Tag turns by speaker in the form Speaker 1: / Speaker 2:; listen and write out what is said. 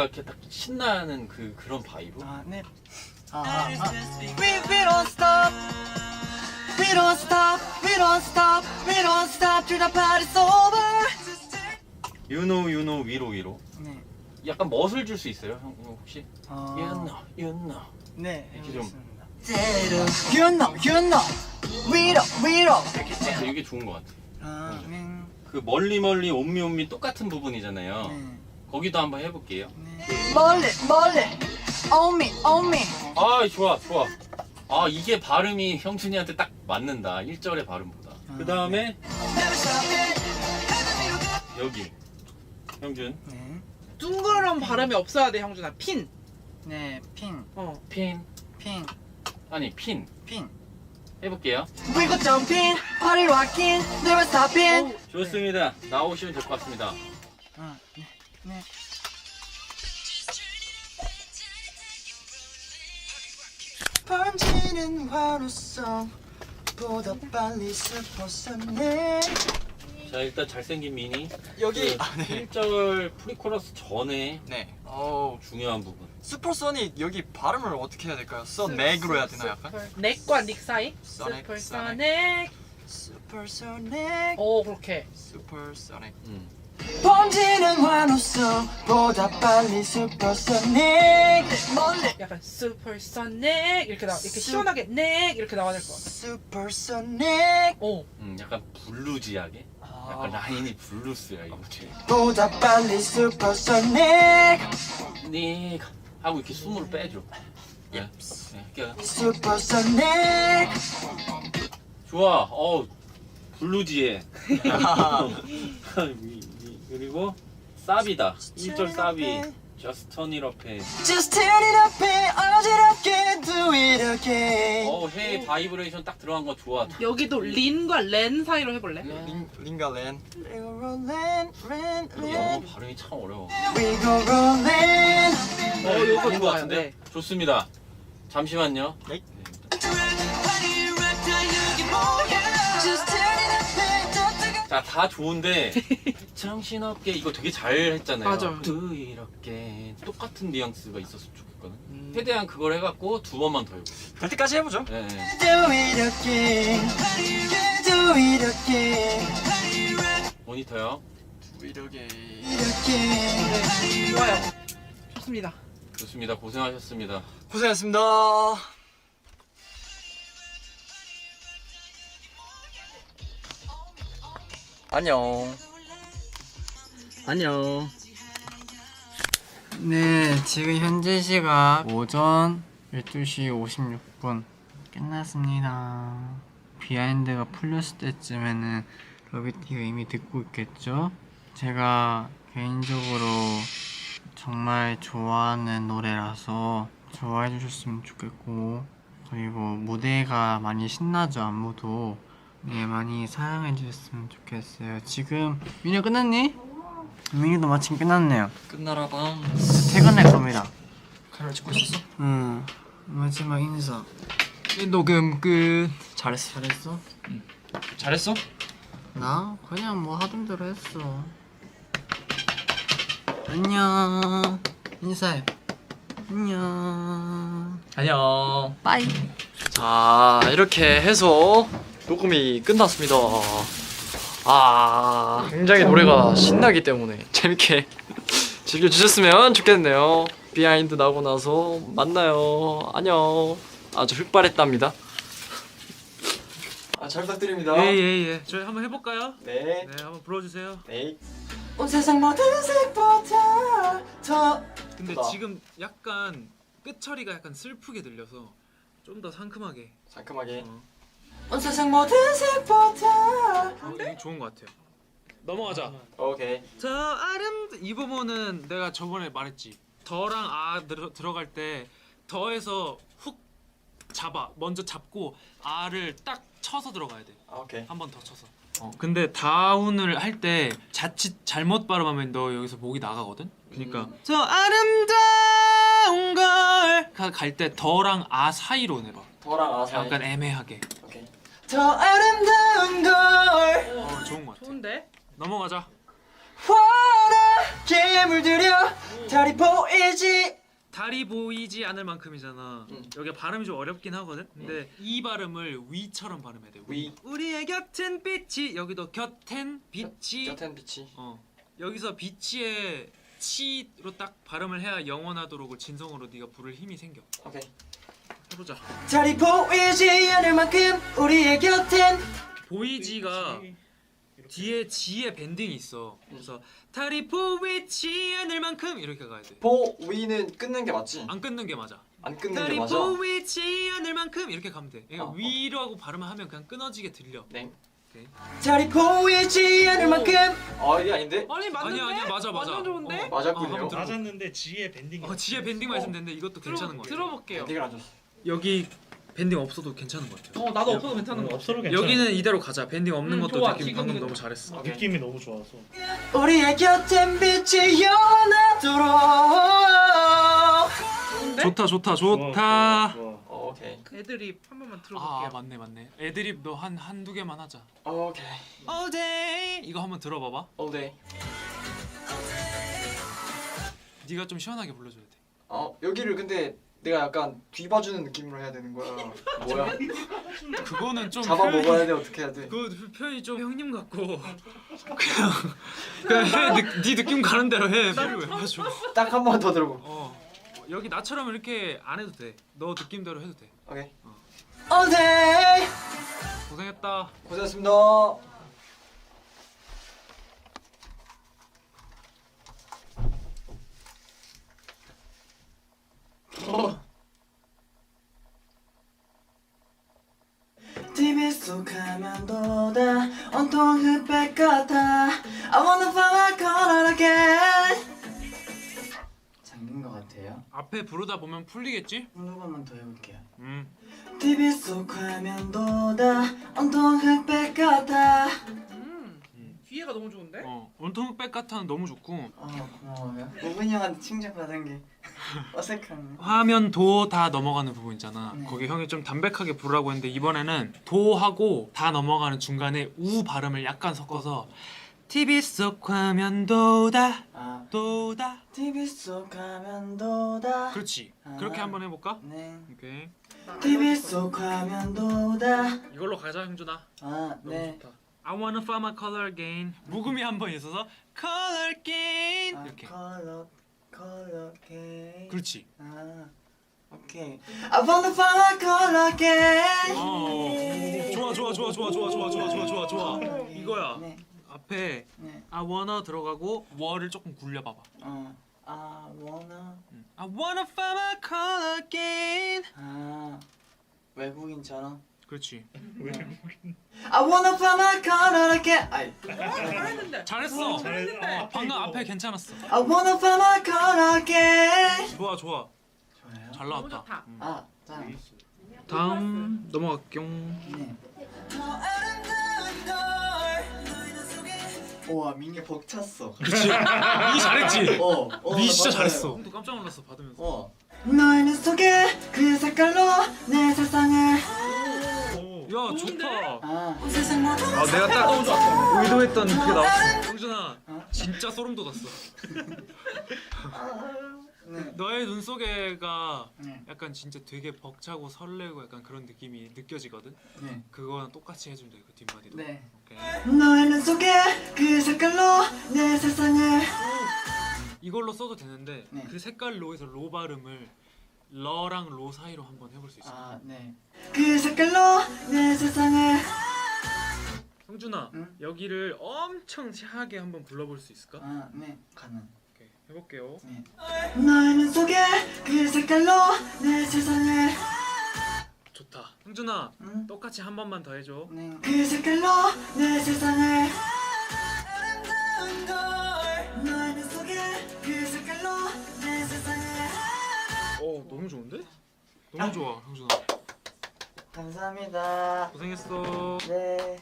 Speaker 1: 뭔가 이렇게 딱 신나는 그 그런 바이브.
Speaker 2: 아, 네. 아, 아, 아. We, we don't stop. We don't stop. We don't stop. We don't stop till the party's over.
Speaker 1: You know, you know, 위로 위로.
Speaker 2: 네.
Speaker 1: 약간 멋을 줄 수 있어요, 형 혹시?
Speaker 2: 어,
Speaker 1: You know, you know.
Speaker 2: 네.
Speaker 1: 이렇게 좀.
Speaker 2: 알겠습니다. You know, you know. 위로, 위로.
Speaker 1: 그래서 이게 좋은 것 같아.
Speaker 2: 아, 네.
Speaker 1: 그 멀리 멀리 옴미 옴미 똑같은 부분이잖아요.
Speaker 2: 네.
Speaker 1: 거기도 한번 해볼게요.
Speaker 2: 네. 멀리, 멀리. On me.
Speaker 1: 아 좋아 좋아. 아 이게 발음이 형준이한테 딱 맞는다. 1절의 발음보다.
Speaker 2: 아,
Speaker 1: 그 다음에 여기 형준
Speaker 2: 네.
Speaker 3: 둥그런 발음이 없어야 돼 형준아 핀
Speaker 2: 네, 핀,
Speaker 3: 어.
Speaker 1: 핀
Speaker 2: 핀,
Speaker 1: 아니 핀
Speaker 2: 핀.
Speaker 1: 해볼게요.
Speaker 2: We go jumping, party rocking, never stopping.
Speaker 1: 좋습니다. 나오시면 될 것 같습니다.
Speaker 2: 아, 네, 네. 번지는 환호성보다 빨리 슬퍼졌네
Speaker 1: 자 일단 잘생긴 미니
Speaker 4: 여기
Speaker 1: 그
Speaker 4: 아, 네.
Speaker 1: 1절 프리코러스 전에
Speaker 4: 네. 어
Speaker 1: 중요한 부분.
Speaker 4: 슈퍼소닉 여기 발음을 어떻게 해야 될까요? 써넥으로 해야 되나 약간?
Speaker 3: 넥과 닉 사이
Speaker 4: 소닉,
Speaker 3: 슈퍼소닉
Speaker 2: 슈퍼소닉
Speaker 3: 오 그렇게
Speaker 4: 슈퍼소닉.
Speaker 1: 음.
Speaker 2: 번지는 환호성보다 빨리 슈퍼소닉 멀리
Speaker 3: 약간 슈퍼소닉 이렇게 나 이렇게 시원하게 넥 이렇게 나와야 될 것 같아
Speaker 2: 슈퍼소닉
Speaker 3: 오
Speaker 1: 음, 약간 블루지하게. 약간
Speaker 4: 아,
Speaker 1: 라인이 블루스야 이거.
Speaker 2: 보다 빨리 슈퍼소닉
Speaker 1: 네 하고 이렇게 숨을 빼줘. 네. 네, 할게요.
Speaker 2: 슈퍼소닉
Speaker 1: 좋아. 어 블루지에. 그리고 쌉이다. 1절 쌉이. Just turn it up 해.
Speaker 2: Just turn it up 어지럽게 do it again
Speaker 1: 어, 해 바이브레이션 딱 들어간 거 좋아.
Speaker 3: 여기도 린과 렌 사이로 해볼래?
Speaker 4: 링 링가렌.
Speaker 2: We go rolling, rin,
Speaker 1: 영어
Speaker 2: rin.
Speaker 1: 발음이 참 어려워.
Speaker 2: We go rolling.
Speaker 3: 어 요거
Speaker 1: 좋은 것 같은데?
Speaker 3: 네.
Speaker 1: 좋습니다. 잠시만요.
Speaker 4: 네.
Speaker 1: 자, 다 좋은데 정신없게 이거 되게 잘 했잖아요.
Speaker 3: 맞아요.
Speaker 1: 또 이렇게 똑같은 뉘앙스가 있었으면 좋겠거든.
Speaker 4: 음.
Speaker 1: 최대한 그걸 해갖고 두 번만 더 해보고.
Speaker 4: 될 때까지 해보죠.
Speaker 1: 네, 네.
Speaker 2: do it again. Do it again.
Speaker 1: 모니터요.
Speaker 4: 이렇게.
Speaker 2: again.
Speaker 3: 좋아요 좋습니다
Speaker 1: 좋습니다. 고생하셨습니다.
Speaker 4: 고생했습니다. 안녕.
Speaker 2: 안녕. 네, 지금 현재 시각 오전 12시 56분 끝났습니다. 비하인드가 풀렸을 때쯤에는 러비티가 이미 듣고 있겠죠? 제가 개인적으로 정말 좋아하는 노래라서 좋아해 주셨으면 좋겠고 그리고 무대가 많이 신나죠 안무도 네 많이 사랑해 주셨으면 좋겠어요 지금 민혁 끝났니? 민혁도 마침 끝났네요
Speaker 4: 끝나라 밤.
Speaker 2: 퇴근할 겁니다
Speaker 4: 카메라 찍고 있었어?
Speaker 2: 응 마지막 인사
Speaker 4: 녹음 끝. 잘했어.
Speaker 2: 잘했어?
Speaker 4: 잘했어?
Speaker 2: 나 그냥 뭐 하던 대로 했어 안녕 인사해 안녕
Speaker 4: 안녕.
Speaker 2: 빠이
Speaker 4: 자 이렇게 해서 녹음이 끝났습니다. 아 굉장히 노래가 신나기 때문에 재밌게 즐겨주셨으면 좋겠네요. 비하인드 나고 나서 만나요. 안녕. 아주 흑발했답니다. 아, 잘 부탁드립니다.
Speaker 5: 예 예 예. 저희 한번 해볼까요?
Speaker 4: 네.
Speaker 5: 네, 한번 불러주세요.
Speaker 4: 네.
Speaker 2: 온 세상 모든 색보다 더
Speaker 5: 근데
Speaker 4: 크다.
Speaker 5: 지금 약간 끝처리가 약간 슬프게 들려서 좀 더 상큼하게.
Speaker 4: 상큼하게.
Speaker 2: 온 세상 모든 색보다
Speaker 5: 어, 이거 좋은 것 같아요. 넘어가자.
Speaker 4: 오케이.
Speaker 5: 저 아름 이 부분은 내가 저번에 말했지. 더랑 아 들어, 들어갈 때 더에서 훅 잡아. 먼저 잡고 아를 딱 쳐서 들어가야 돼.
Speaker 4: 아, 오케이.
Speaker 5: 한 번 더 쳐서. 어, 근데 다운을 할 때 자칫 잘못 발음하면 너 여기서 목이 나가거든. 그러니까
Speaker 4: 음.
Speaker 5: 저 아름다운 걸 갈 때 더랑 아 사이로 내봐.
Speaker 4: 더랑 아 사이.
Speaker 5: 약간 애매하게.
Speaker 2: 더 아름다운 걸
Speaker 5: 어, 좋은 것 같아.
Speaker 3: 좋은데?
Speaker 5: 넘어가자.
Speaker 2: 깊게 물들여 달이 보이지
Speaker 5: 다리 보이지 않을 만큼이잖아.
Speaker 4: 응.
Speaker 5: 여기 발음이 좀 어렵긴 하거든. 근데 이 발음을 위처럼 발음해야 돼.
Speaker 4: 위.
Speaker 5: 우리의 곁엔 빛이 여기도 곁엔 빛이
Speaker 4: 곁엔 빛이
Speaker 5: 어 여기서 빛의 치로 딱 발음을 해야 영원하도록을 진성으로 네가 부를 힘이 생겨.
Speaker 4: 오케이
Speaker 5: 해보자.
Speaker 2: 달이 보이지 않을 만큼 우리의 곁엔
Speaker 5: 보이지가 뒤에 지에 밴딩이 있어. 그래서 다리 보이지 않을 만큼 이렇게 가야 돼.
Speaker 4: 보 위는 끊는 게 맞지?
Speaker 5: 안 끊는 게 맞아.
Speaker 4: 안 끊는 게
Speaker 5: 다리
Speaker 4: 맞아?
Speaker 5: 보이지 않을 만큼 이렇게 가면 돼. 그러니까
Speaker 4: 어, 어.
Speaker 5: 위라고 발음하면 그냥 끊어지게 들려.
Speaker 4: 네
Speaker 2: 달이 보이지 않을 만큼
Speaker 4: 아 이게 아닌데?
Speaker 3: 아니 맞는데?
Speaker 5: 아니야, 아니야, 맞아, 맞아.
Speaker 3: 완전 좋은데?
Speaker 5: 어,
Speaker 4: 맞았군요
Speaker 5: 한번 들어.
Speaker 6: 맞았는데 지혜 밴딩이
Speaker 5: 어 지에 밴딩만 있으면 되는데 이것도 괜찮은 거 같아.
Speaker 3: 들어볼게요.
Speaker 4: 밴딩을 안 줬어
Speaker 5: 여기 밴딩 없어도 괜찮은 것 같아.
Speaker 3: 어 나도 없어도 괜찮은 거.
Speaker 6: 없어도 괜찮아
Speaker 5: 여기는 이대로 가자. 밴딩 없는
Speaker 3: 음,
Speaker 5: 것도
Speaker 3: 좋아.
Speaker 5: 느낌
Speaker 3: 지금
Speaker 5: 방금
Speaker 3: 이거-
Speaker 5: 너무 잘했어.
Speaker 4: 오케이.
Speaker 6: 느낌이 너무 좋아서
Speaker 2: 우리의 곁엔 빛이 영원하도록
Speaker 5: 좋다 좋다
Speaker 6: 좋아,
Speaker 5: 좋다.
Speaker 6: 좋아, 좋아.
Speaker 4: 어, 오케이
Speaker 3: 애드립 한 번만 들어볼게요.
Speaker 5: 아 맞네 맞네. 애드립 너 한 한 두 개만 하자.
Speaker 4: 오케이
Speaker 5: All day 이거 한번 들어봐봐.
Speaker 4: all day
Speaker 5: 네가 좀 시원하게 불러줘야 돼.
Speaker 4: 어 여기를 근데 내가 약간 뒤봐주는 느낌으로 해야 되는 거야 뭐야
Speaker 5: 그거는 좀
Speaker 4: 잡아
Speaker 5: 표현이-
Speaker 4: 먹어야 돼 어떻게 해야 돼
Speaker 5: 그 표현이 좀 형님 같고 그냥 그냥 해, 느, 네 느낌 가는 대로 해. 소리 왜 맞춰?
Speaker 4: 딱한 번 더 들어보
Speaker 5: 어 여기 나처럼 이렇게 안 해도 돼. 너 느낌대로 해도 돼.
Speaker 4: 오케이
Speaker 2: all day
Speaker 5: 고생했다.
Speaker 4: 고생했습니다 어.
Speaker 2: 속 화면보다 온통 흑백 같아 I wanna find my color again 잠긴 것 같아요
Speaker 5: 앞에 부르다 보면 풀리겠지?
Speaker 2: 한 번만 더 해볼게요
Speaker 5: 음.
Speaker 2: TV 속 화면보다 온통 흑백 같아
Speaker 3: 음. 뒤에가 너무 좋은데?
Speaker 5: 어 온통 흑백 같아는 너무 좋고
Speaker 2: 어 고마워요 오븐이 형한테 칭찬받은 게 어색하네
Speaker 5: 화면 도 다 넘어가는 부분 있잖아.
Speaker 2: 네.
Speaker 5: 거기 형이 좀 담백하게 부르라고 했는데 이번에는 도하고 다 넘어가는 중간에 우 발음을 약간 섞어서 TV 속 화면 도다
Speaker 2: 아
Speaker 5: 도다
Speaker 2: TV 속 화면보다
Speaker 5: 그렇지.
Speaker 2: 아.
Speaker 5: 그렇게 한번 해볼까?
Speaker 2: 네
Speaker 5: 오케이.
Speaker 2: TV 속 화면보다
Speaker 5: 이걸로 가자 형준아.
Speaker 2: 아
Speaker 5: 너무
Speaker 2: 네.
Speaker 5: 좋다. I wanna find my color again. 묵음이 한 번 있어서 color again
Speaker 2: 아,
Speaker 5: 이렇게.
Speaker 2: 컬러 컬러 게임
Speaker 5: 그렇지.
Speaker 2: 아 오케이 I wanna find my color again
Speaker 5: 어. 좋아 좋아 좋아 좋아 좋아 좋아 좋아 좋아 좋아 좋아. 이거야.
Speaker 2: 네,
Speaker 5: 앞에
Speaker 2: 네.
Speaker 5: I wanna 들어가고 워를 조금 굴려 봐 봐.
Speaker 2: 어, I wanna
Speaker 5: 음. I wanna find my color again.
Speaker 2: 아 외국인처럼
Speaker 5: 그렇지.
Speaker 6: 왜
Speaker 2: I wanna find my color again 아이
Speaker 3: 잘했는데.
Speaker 5: 잘했어.
Speaker 6: 잘했어.
Speaker 5: 어, 방금 앞에 괜찮았어.
Speaker 2: I wanna find my color again
Speaker 5: 좋아 좋아.
Speaker 2: 좋아요
Speaker 5: 잘
Speaker 3: 너무
Speaker 5: 나왔다.
Speaker 3: 좋다.
Speaker 5: 음.
Speaker 2: 아 자,
Speaker 5: 다음 넘어갈게요.
Speaker 2: 네. 우와 민기 벅찼어
Speaker 5: 그렇지. 이 잘했지.
Speaker 2: 어, 어,
Speaker 5: 니 진짜
Speaker 2: 맞아요.
Speaker 5: 잘했어. 형도 깜짝 놀랐어 받으면서.
Speaker 2: 어. 너의 눈 속에 그 색깔로 내 세상을
Speaker 5: 야 좋다.
Speaker 2: 아
Speaker 5: 아 내가 딱 의도했던 그게 나왔어. 형준아
Speaker 2: 어?
Speaker 5: 진짜 소름 돋았어.
Speaker 2: 네.
Speaker 5: 너의 눈 속에가
Speaker 2: 네.
Speaker 5: 약간 진짜 되게 벅차고 설레고 약간 그런 느낌이 느껴지거든.
Speaker 2: 네.
Speaker 5: 그거랑 똑같이 해주면 돼 그 뒷마디도.
Speaker 2: 네.
Speaker 5: 오케이.
Speaker 2: 너의 눈 속에 그 색깔로 내 세상을
Speaker 5: 이걸로 써도 되는데
Speaker 2: 네.
Speaker 5: 그 색깔 로에서 로 발음을 러랑 로 사이로 한번 해볼 수 있어.
Speaker 2: 아, 네. 그 색깔로 내 세상을
Speaker 5: 형준아
Speaker 2: 응?
Speaker 5: 여기를 엄청 차게 한번 불러볼 수 있을까?
Speaker 2: 아, 네. 가능.
Speaker 5: 오케이 해볼게요.
Speaker 2: 네. 너의 눈 속에 그 색깔로 내 세상을
Speaker 5: 좋다. 형준아
Speaker 2: 응?
Speaker 5: 똑같이 한 번만 더 해줘.
Speaker 2: 네. 그 색깔로 내 세상을 너의 눈 속에 그 색깔로 내 세상을
Speaker 5: 어 너무 좋은데? 너무 좋아 형준아.
Speaker 2: 감사합니다.
Speaker 5: 고생했어.
Speaker 2: 네.